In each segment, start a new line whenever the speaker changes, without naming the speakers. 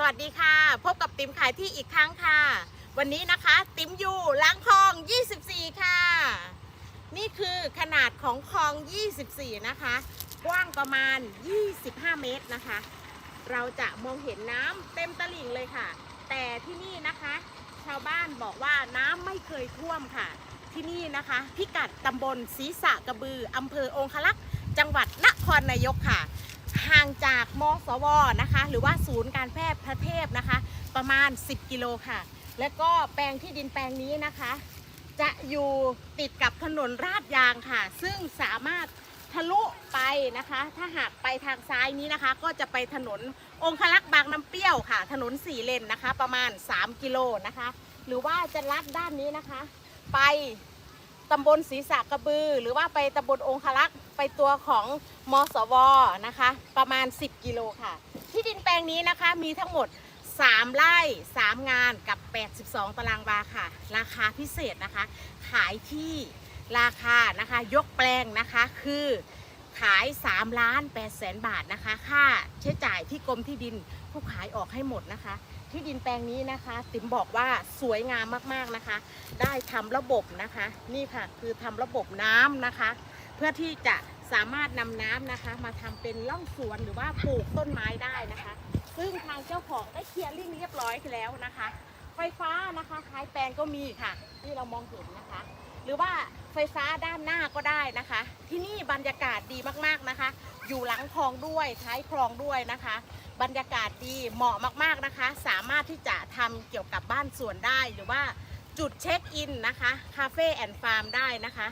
สวัสดีค่ะ พบกับติ๋มขายที่อีกครั้งค่ะ วันนี้นะคะติ๋มอยู่ล้างคลอง 24 ค่ะ นี่คือขนาดของคลอง 24 นะคะ กว้างประมาณ 25 เมตรนะคะ เราจะมองเห็นน้ำเต็มตลิ่งเลยค่ะ แต่ที่นี่นะคะ ชาวบ้านบอกว่าน้ำไม่เคยท่วมค่ะ ที่นี่นะคะ พิกัดตำบลศรีสะกระบืออำเภอองคลักษ์จังหวัดนครนายกค่ะ ห่างจากมสวนะคะ หรือว่าศูนย์การแพทย์พระเทพนะคะ ประมาณ 10 กิโลค่ะ และก็แปลงที่ดินแปลงนี้นะคะ จะอยู่ติดกับถนนราดยางค่ะ ซึ่งสามารถทะลุไปนะคะ ถ้าหากไปทางซ้ายนี้นะคะ ก็จะไปถนนองคลักษ์บางน้ำเปรี้ยวค่ะ ถนนสี่เลนนะคะ ประมาณ 3 กิโลนะคะ หรือว่าจะลัดด้านนี้นะคะ ไป ตำบลศรีสะกระบือ หรือว่าไปตำบลองคลักษ์ไปตัวของมสวนะคะ ประมาณ 10 กิโลค่ะ ที่ดินแปลงนี้นะคะมีทั้งหมด 3 ไร่ 3 งานกับ 82 ตารางวาค่ะ ราคาพิเศษนะคะ ขายที่ราคานะคะยกแปลงนะคะคือขาย3ล้าน8แสนบาทนะคะ ค่าใช้จ่ายที่กรมที่ดิน ผู้ขายออกให้หมดนะคะ ที่ดินแปลงนี้นะคะ ติ๋มบอกว่าสวยงามมากๆนะคะ ได้ทำระบบนะคะ นี่ค่ะคือทำระบบน้ำนะคะ เพื่อที่จะสามารถนำน้ำนะคะ มาทำเป็นร่องสวนหรือว่าปลูกต้นไม้ได้นะคะ ซึ่งทางเจ้าของได้เคลียร์ลิ่งเรียบร้อยแล้วนะคะ ไฟฟ้านะคะท้ายแปลงก็มีค่ะ ที่เรามองเห็นนะคะ หรือว่าไฟฟ้าด้านหน้าก็ได้นะคะ ที่นี่บรรยากาศดีมากๆนะคะ อยู่หลังคลองด้วยท้ายคลองด้วยนะคะ บรรยากาศดีเหมาะมากๆนะคะ สามารถที่จะทำเกี่ยวกับบ้านสวนได้หรือว่าจุดเช็คอินนะคะคาเฟ่แอนด์ฟาร์มได้นะคะ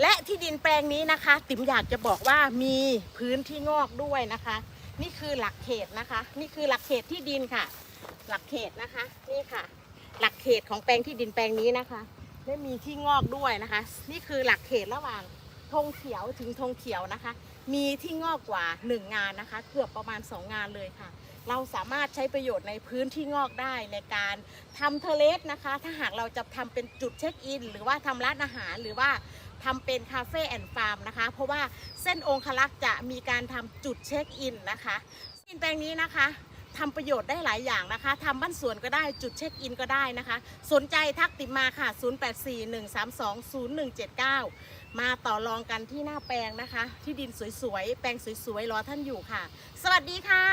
และที่ดินแปลงนี้นะคะ ติ๋มอยากจะบอกว่ามีพื้นที่งอกด้วยนะคะ นี่คือหลักเขตนะคะ นี่คือหลักเขตที่ดินค่ะ หลักเขตนะคะนี่ค่ะ หลักเขตของแปลงที่ดินแปลงนี้นะคะ ได้มีที่งอกด้วยนะคะ นี่คือหลักเขตระหว่างธงเขียวถึงธงเขียวนะคะ มีที่งอกกว่า 1 งานนะคะ เกือบประมาณ 2 งานเลยค่ะ เราสามารถใช้ประโยชน์ในพื้นที่งอกได้ในการทำเทเลสนะคะ ถ้าหากเราจะทำเป็นจุดเช็คอิน หรือว่าทำร้านอาหารหรือว่าทำเป็นคาเฟ่แอนด์ฟาร์มนะคะ เพราะว่าเส้นองคลักษ์จะมีการทำจุดเช็คอินนะคะที่ดินแปลงนี้นะคะ ทำประโยชน์ได้หลายอย่างนะคะ ทำบ้านสวนก็ได้จุดเช็คอินก็ได้นะคะ สนใจทักติดมาค่ะ 0841320179 มาต่อรองกันที่หน้าแปลงนะคะ ที่ดินสวยๆ แปลงสวยๆ รอท่านอยู่ค่ะ สวัสดีค่ะ